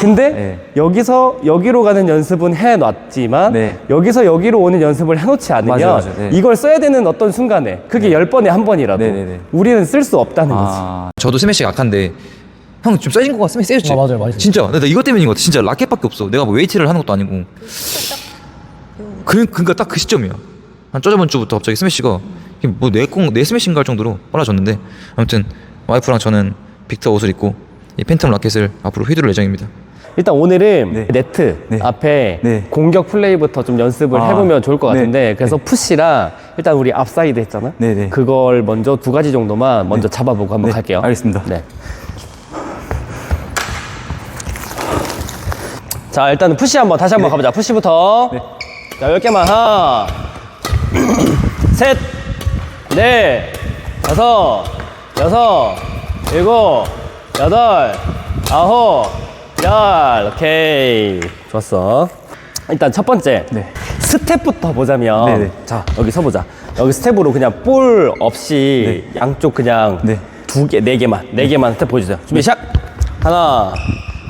근데 네. 여기서 여기로 가는 연습은 해놨지만 네. 여기서 여기로 오는 연습을 해놓지 않으면 맞아요, 맞아요. 네. 이걸 써야 되는 어떤 순간에 그게 열 번에 한 번이라도 네, 네, 네. 우리는 쓸 수 없다는 거지. 아, 저도 스매시가 약한데 형 좀 세진 것 같아 스매시 세졌지? 아, 맞아요, 맞아요. 진짜 나, 나 이것 때문인 것 같아 진짜 라켓밖에 없어 내가 뭐 웨이트를 하는 것도 아니고 그, 그니까 딱 그 시점이야 한 저저번 주부터 갑자기 스매시가 뭐내내 스매시인가 할 정도로 빨라졌는데 아무튼 와이프랑 저는 빅터 옷을 입고 이 팬텀 라켓을 앞으로 휘두를 예정입니다 일단 오늘은 네. 네트 네. 앞에 네. 공격 플레이부터 좀 연습을 아, 해보면 좋을 것 네. 같은데 그래서 푸시랑 일단 우리 앞사이드 했잖아. 네, 네. 그걸 먼저 두 가지 정도만 먼저 잡아보고 한번 네, 갈게요. 알겠습니다. 네. 자 일단은 푸시 한번 다시 한번 가보자. 푸시부터. 네. 자 10개만 하나 셋 넷, 다섯, 여섯, 일곱, 여덟, 아홉, 열, 오케이. 좋았어. 일단 첫 번째. 네. 스텝부터 보자면. 네네. 자, 여기 서보자. 여기 스텝으로 그냥 볼 없이 양쪽 그냥 네. 두 개, 네 개만, 네 개만 스텝 보여주세요. 준비 시작! 하나,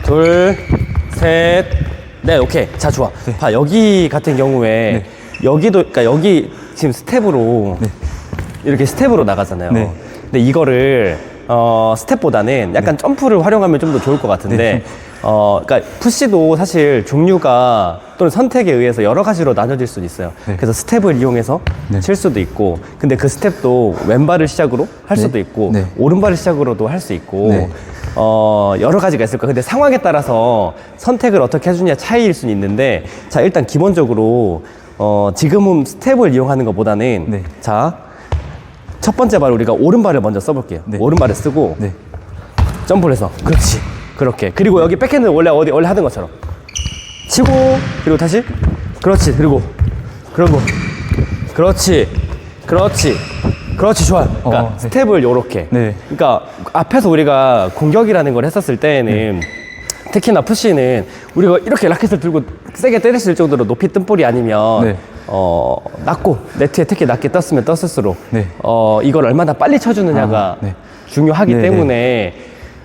둘, 셋, 넷, 오케이. 자, 좋아. 봐, 여기 같은 경우에 여기도, 그러니까 여기 지금 스텝으로 이렇게 스텝으로 나가잖아요. 네. 근데 이거를 어, 스텝보다는 약간 점프를 활용하면 좀 더 좋을 것 같은데 네. 어, 그러니까 푸시도 사실 종류가 또는 선택에 의해서 여러 가지로 나눠질 수도 있어요. 네. 그래서 스텝을 이용해서 네. 칠 수도 있고, 근데 그 스텝도 왼발을 시작으로 할 네. 수도 있고, 네. 오른발을 시작으로도 할 수 있고, 네. 어, 여러 가지가 있을 거예요. 근데 상황에 따라서 선택을 어떻게 해주냐 차이일 수는 있는데, 자, 일단 기본적으로, 어, 지금은 스텝을 이용하는 것보다는, 네. 자, 첫 번째 발 우리가 오른발을 먼저 써볼게요. 네. 오른발을 쓰고, 네. 점프를 해서. 그렇지. 그렇게. 그리고 여기 백핸드 원래 어디 원래 하던 것처럼. 치고 그리고 다시. 그렇지. 그리고. 그리고. 그렇지. 그렇지. 그렇지. 좋아요 그러니까 어, 네. 스텝을 요렇게. 네. 그러니까 앞에서 우리가 공격이라는 걸 했었을 때에는 특히나 푸시는 우리가 이렇게 라켓을 들고 세게 있을 정도로 높이 뜬 볼이 아니면 네. 어 낮고 네트에 특히 낮게 떴으면 떴을수록 네. 어 이걸 얼마나 빨리 쳐주느냐가 아, 네. 중요하기 네, 때문에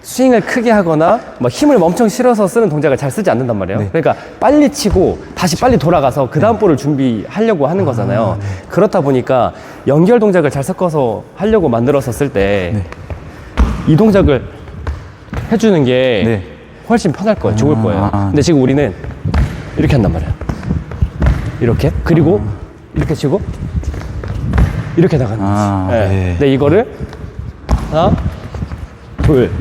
스윙을 크게 하거나 막 힘을 엄청 실어서 쓰는 동작을 잘 쓰지 않는단 말이에요. 네. 그러니까 빨리 치고 다시 빨리 돌아가서 그 다음 볼을 준비하려고 하는 거잖아요. 네. 그렇다 보니까 연결 동작을 잘 섞어서 하려고 만들었었을 때이 네. 동작을 해주는 게 네. 훨씬 편할 거예요. 좋을 거예요. 아. 근데 지금 우리는 이렇게 한단 말이에요. 이렇게 그리고 이렇게 치고 이렇게 나가는 거지. 아, 예. 네. 근데 이거를 하나, 둘,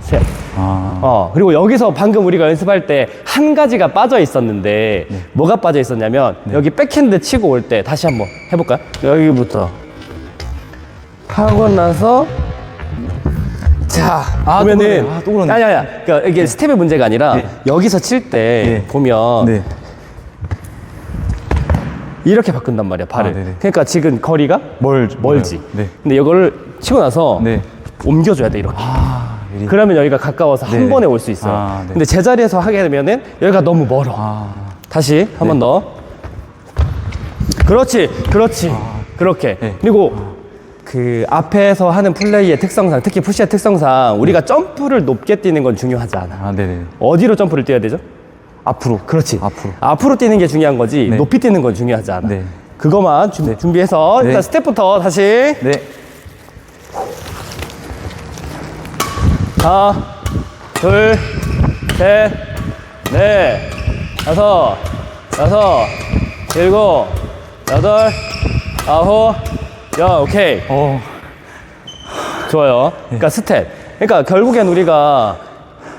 셋. 아, 어, 그리고 여기서 방금 우리가 연습할 때 한 가지가 빠져 있었는데 뭐가 빠져 있었냐면 여기 백핸드 치고 올 때 다시 한번 해볼까요? 여기부터 하고 나서 자 아, 또 보면은 그러네. 아, 또 그러네. 아니 아니야 그러니까 이게 스텝의 문제가 아니라 네. 여기서 칠 때 네. 보면 네. 이렇게 바꾼단 말이야 발을 아, 네네. 그러니까 지금 거리가 멀, 멀지 네. 근데 이거를 치고 나서 네. 옮겨줘야 돼 이렇게 아, 이리. 그러면 여기가 가까워서 한 네네. 번에 올 수 있어요. 아, 네. 근데 제자리에서 하게 되면은 여기가 너무 멀어. 아, 다시 한 번 더. 그렇지, 그렇지. 그렇게. 네. 그리고 그 앞에서 하는 플레이의 특성상, 특히 푸시의 특성상 우리가 점프를 높게 뛰는 건 중요하지 않아. 아, 네네. 어디로 점프를 뛰어야 되죠? 앞으로. 그렇지. 앞으로. 앞으로 뛰는 게 중요한 거지 네. 높이 뛰는 건 중요하지 않아. 네. 그거만 준, 준비해서 네. 일단 스텝부터 다시 네. 하나, 둘, 셋, 넷, 다섯, 여섯, 일곱, 여덟, 아홉, 야, 오케이. 어, 좋아요. 그러니까 스텝. 그러니까 결국엔 우리가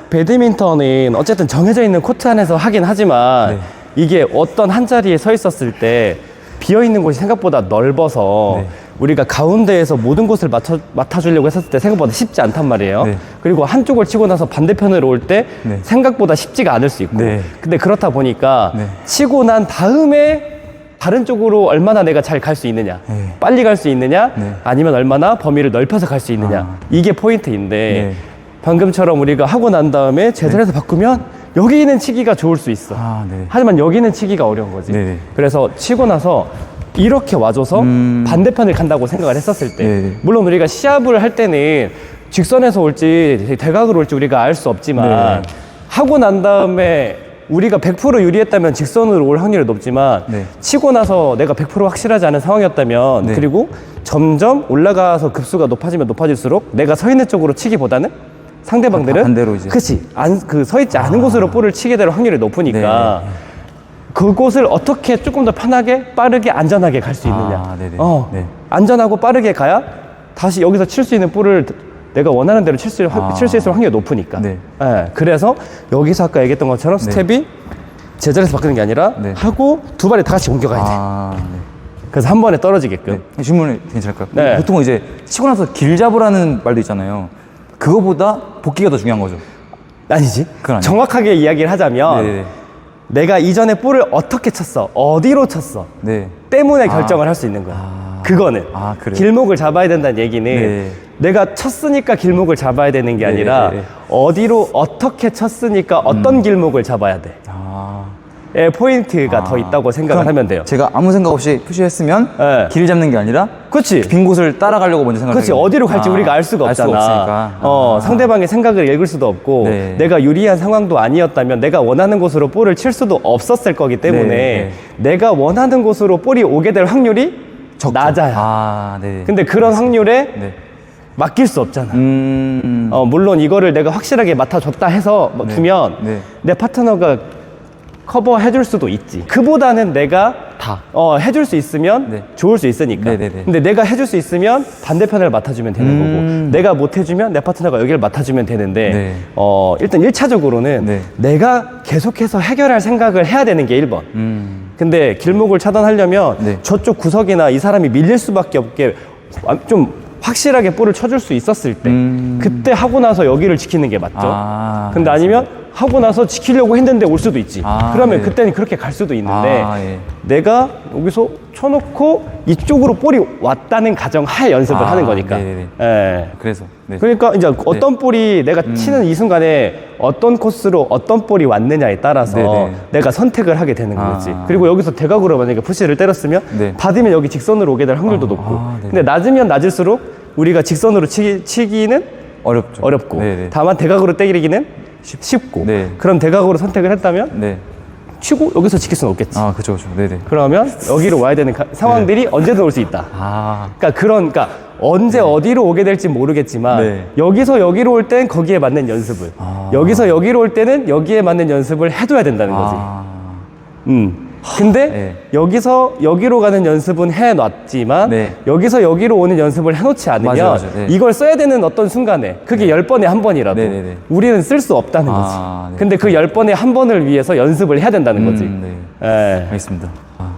배드민턴은 어쨌든 정해져 있는 코트 안에서 하긴 하지만 네. 이게 어떤 한 자리에 서 있었을 때 비어 있는 곳이 생각보다 넓어서 네. 우리가 가운데에서 모든 곳을 맡아, 맡아주려고 했었을 때 생각보다 쉽지 않단 말이에요. 네. 그리고 한쪽을 치고 나서 반대편으로 올때 네. 생각보다 쉽지가 않을 수 있고. 네. 근데 그렇다 보니까 네. 치고 난 다음에 다른 쪽으로 얼마나 내가 잘 갈 수 있느냐, 네. 빨리 갈 수 있느냐, 네. 아니면 얼마나 범위를 넓혀서 갈 수 있느냐. 아. 이게 포인트인데 네. 방금처럼 우리가 하고 난 다음에 제자리에서 바꾸면 여기는 치기가 좋을 수 있어. 아, 네. 하지만 여기는 치기가 어려운 거지. 네네. 그래서 치고 나서 이렇게 와줘서 음. 반대편을 간다고 생각을 했었을 때 네네. 물론 우리가 시합을 할 때는 직선에서 올지 대각으로 올지 우리가 알 수 없지만 네. 하고 난 다음에 우리가 100% 유리했다면 직선으로 올 확률이 높지만 네. 치고 나서 내가 100% 확실하지 않은 상황이었다면 네. 그리고 점점 올라가서 급수가 높아지면 높아질수록 내가 서 있는 쪽으로 치기보다는 상대방들은 아, 반대로 이제. 그치 안그 서 있지 않은 곳으로 볼을 치게 될 확률이 높으니까 네. 그곳을 어떻게 조금 더 편하게 빠르게 안전하게 갈 수 있느냐 아, 네네. 어 네. 안전하고 빠르게 가야 다시 여기서 칠 수 있는 볼을 내가 원하는 대로 칠수 아. 칠수 있을 확률이 높으니까. 네. 예, 그래서 여기서 아까 얘기했던 것처럼 스텝이 제자리에서 바꾸는 게 아니라 네. 하고 두 발이 다 같이 옮겨가야 돼. 아, 네. 그래서 한 번에 떨어지게끔. 네. 질문이 괜찮을까요? 네. 보통 이제 치고 나서 길 잡으라는 말도 있잖아요. 그거보다 복귀가 더 중요한 거죠. 아니지. 그건 아니에요. 정확하게 이야기를 하자면 네네. 내가 이전에 볼을 어떻게 쳤어, 어디로 쳤어 네. 때문에 결정을 할 수 있는 거야. 그거는 아, 그래요? 길목을 잡아야 된다는 얘기는 네. 내가 쳤으니까 길목을 잡아야 되는 게 네, 아니라 네, 네. 어디로 어떻게 쳤으니까 어떤 길목을 잡아야 돼. 아. 의 포인트가 더 있다고 생각을 하면 돼요. 제가 아무 생각 없이 표시했으면 네. 길 잡는 게 아니라 그렇지. 빈 곳을 따라가려고 먼저 생각을 그렇지. 어디로 갈지 아, 우리가 알 수가 없잖아. 없으니까. 어 아. 상대방의 생각을 읽을 수도 없고 네. 내가 유리한 상황도 아니었다면 내가 원하는 곳으로 볼을 칠 수도 없었을 거기 때문에 네, 내가 원하는 곳으로 볼이 오게 될 확률이 낮아요. 아, 네. 근데 그런 확률에 네. 맡길 수 없잖아. 음. 어 물론 이거를 내가 확실하게 맡아줬다 해서 뭐 네. 주면 네. 내 파트너가 커버해 줄 수도 있지. 그보다는 내가 다. 어, 해줄 수 있으면 네. 좋을 수 있으니까. 네네네. 근데 내가 해줄 수 있으면 반대편을 맡아주면 되는 음. 거고, 내가 못 해주면 내 파트너가 여기를 맡아주면 되는데, 네. 어, 일단 1차적으로는 네. 내가 계속해서 해결할 생각을 해야 되는 게 1번. 음. 근데 길목을 차단하려면 네. 저쪽 구석이나 이 사람이 밀릴 수밖에 없게 아, 좀 확실하게 볼을 쳐줄 수 있었을 때, 음. 그때 하고 나서 여기를 지키는 게 맞죠. 아, 근데 아니면 하고 나서 지키려고 했는데 올 수도 있지. 아, 그러면 네. 그때는 그렇게 갈 수도 있는데 아, 예. 내가 여기서 쳐놓고 이쪽으로 볼이 왔다는 가정 하에 연습을 아, 하는 거니까. 네네네. 예. 그래서. 네. 그러니까 이제 어떤 볼이 내가 치는 이 순간에 어떤 코스로 어떤 볼이 왔느냐에 따라서 네네. 내가 선택을 하게 되는 아. 거지. 그리고 여기서 대각으로 만약에 푸시를 때렸으면 네. 받으면 여기 직선으로 오게 될 확률도 높고. 아, 네네. 근데 낮으면 낮을수록 우리가 직선으로 치기, 치기는 어렵죠. 어렵고 네네. 다만 대각으로 때리기는 쉽고 네. 그럼 대각으로 선택을 했다면 네. 치고 여기서 지킬 수는 없겠지. 아, 그쵸, 그쵸. 네네. 그러면 여기로 와야 되는 가- 상황들이 언제든 올 수 있다. 아. 그러니까 그런 그러니까 언제 어디로 오게 될지 모르겠지만 네. 여기서 여기로 올 땐 거기에 맞는 연습을 아. 여기서 여기로 올 때는 여기에 맞는 연습을 해둬야 된다는 거지. 아. 음. 근데 네. 여기서 여기로 가는 연습은 해놨지만 네. 여기서 여기로 오는 연습을 해놓지 않으면 맞아요, 맞아요. 네. 이걸 써야 되는 어떤 순간에 그게 열 번에 한 번이라도 네, 네, 네. 우리는 쓸 수 없다는 거지. 아, 네. 근데 그열 번에 한 번을 위해서 연습을 해야 된다는 거지. 음, 네. 예. 알겠습니다. 아.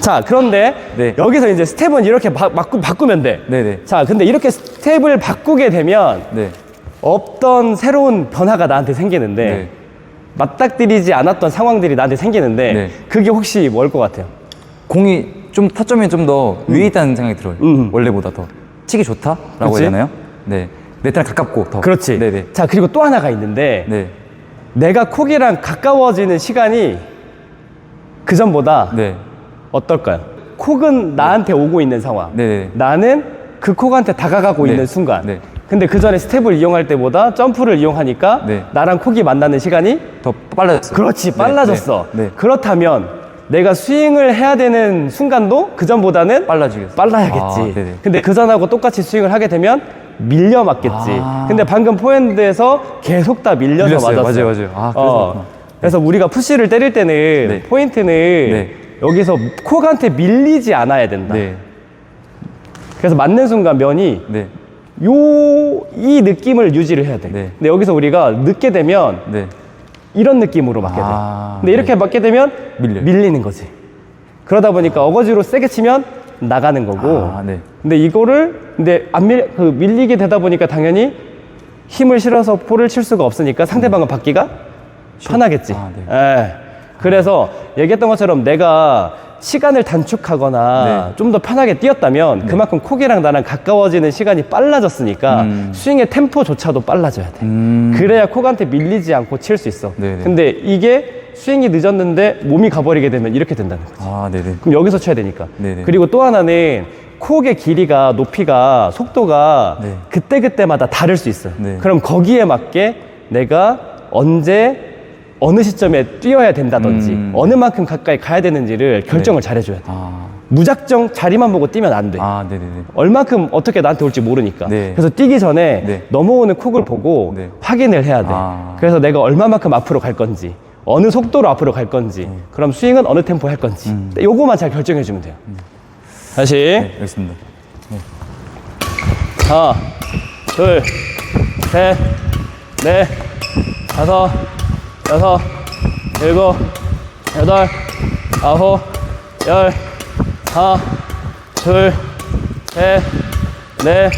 자, 그런데 네. 여기서 이제 스텝은 이렇게 바, 바꾸, 바꾸면 돼. 네네. 자, 근데 이렇게 스텝을 바꾸게 되면 네. 없던 새로운 변화가 나한테 생기는데 네. 맞닥뜨리지 않았던 상황들이 나한테 생기는데 네. 그게 혹시 뭘 것 같아요? 공이 좀 타점이 좀 더 위에 있다는 생각이 들어요. 음. 원래보다 더 치기 좋다라고 그치? 해야 되나요? 네. 네트랑 가깝고 더. 그렇지. 네네. 자, 그리고 또 하나가 있는데 네. 내가 콕이랑 가까워지는 시간이 그 전보다 네. 어떨까요? 콕은 나한테 오고 있는 상황. 네네. 나는 그 콕한테 다가가고 네. 있는 순간. 네. 근데 그 전에 스텝을 이용할 때보다 점프를 이용하니까 네. 나랑 콕이 만나는 시간이 더 빨라졌어요. 그렇지 네, 빨라졌어. 네. 네. 그렇다면 내가 스윙을 해야 되는 순간도 그 전보다는 빨라지겠어요. 빨라야겠지. 아, 네네. 근데 그 전하고 똑같이 스윙을 하게 되면 밀려 맞겠지. 아. 근데 방금 포핸드에서 계속 다 밀려서 밀렸어요. 맞았어. 맞아요, 맞아요. 아, 그래서 그렇구나. 그래서 우리가 푸시를 때릴 때는 네. 포인트는 네. 여기서 콕한테 밀리지 않아야 된다. 네. 그래서 맞는 순간 면이 네. 요 이 느낌을 유지를 해야 돼. 네. 근데 여기서 우리가 늦게 되면 네. 이런 느낌으로 맞게 돼. 아, 근데 이렇게 맞게 되면 밀려요. 밀리는 거지. 그러다 보니까 어거지로 세게 치면 나가는 거고. 아, 네. 근데 이거를 근데 안 밀, 그 밀리게 되다 보니까 당연히 힘을 실어서 볼을 칠 수가 없으니까 상대방은 받기가 편하겠지. 아, 네. 예. 그래서 얘기했던 것처럼 내가 시간을 단축하거나 네. 좀 더 편하게 뛰었다면 그만큼 콕이랑 나랑 가까워지는 시간이 빨라졌으니까 음. 스윙의 템포조차도 빨라져야 돼. 음. 그래야 콕한테 밀리지 않고 칠 수 있어. 네네. 근데 이게 스윙이 늦었는데 몸이 가버리게 되면 이렇게 된다는 거지. 아, 네네. 그럼 여기서 쳐야 되니까. 네네. 그리고 또 하나는 콕의 길이가 높이가 속도가 네. 그때그때마다 다를 수 있어요. 네. 그럼 거기에 맞게 내가 언제 어느 시점에 뛰어야 된다든지 음. 어느 만큼 가까이 가야 되는지를 결정을 잘 해줘야 돼. 아, 무작정 자리만 보고 뛰면 안 돼. 아, 네네네. 얼만큼 어떻게 나한테 올지 모르니까. 네. 그래서 뛰기 전에 네. 넘어오는 콕을 보고 네. 확인을 해야 돼. 아. 그래서 내가 얼마만큼 앞으로 갈 건지, 어느 속도로 앞으로 갈 건지, 그럼 스윙은 어느 템포 할 건지. 요거만 잘 결정해 주면 돼요. 다시. 네, 알겠습니다. 하나, 둘, 셋, 넷, 다섯, 여섯, 일곱, 여덟, 아홉, 열, 하나, 둘, 셋, 넷,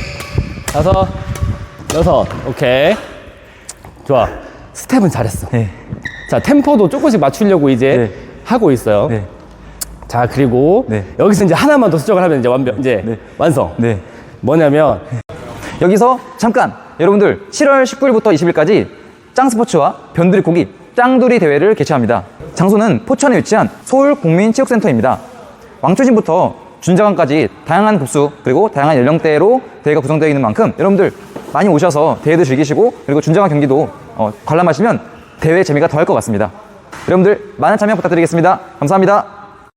다섯, 여섯. 오케이. 좋아. 스텝은 잘했어. 네. 자, 템포도 조금씩 맞추려고 이제 네. 하고 있어요. 네. 자, 그리고 네. 여기서 이제 하나만 더 수정을 하면 이제 완벽, 이제 네. 완성. 네. 뭐냐면 여기서 잠깐 여러분들 7월 19일부터 20일까지 짱스포츠와 변두리 고기 짱두리 대회를 개최합니다. 장소는 포천에 위치한 서울 국민체육센터입니다. 왕초진부터 준자관까지 다양한 급수 그리고 다양한 연령대로 대회가 구성되어 있는 만큼 여러분들 많이 오셔서 대회도 즐기시고 그리고 준자관 경기도 어, 관람하시면 대회 재미가 더할 것 같습니다. 여러분들 많은 참여 부탁드리겠습니다. 감사합니다.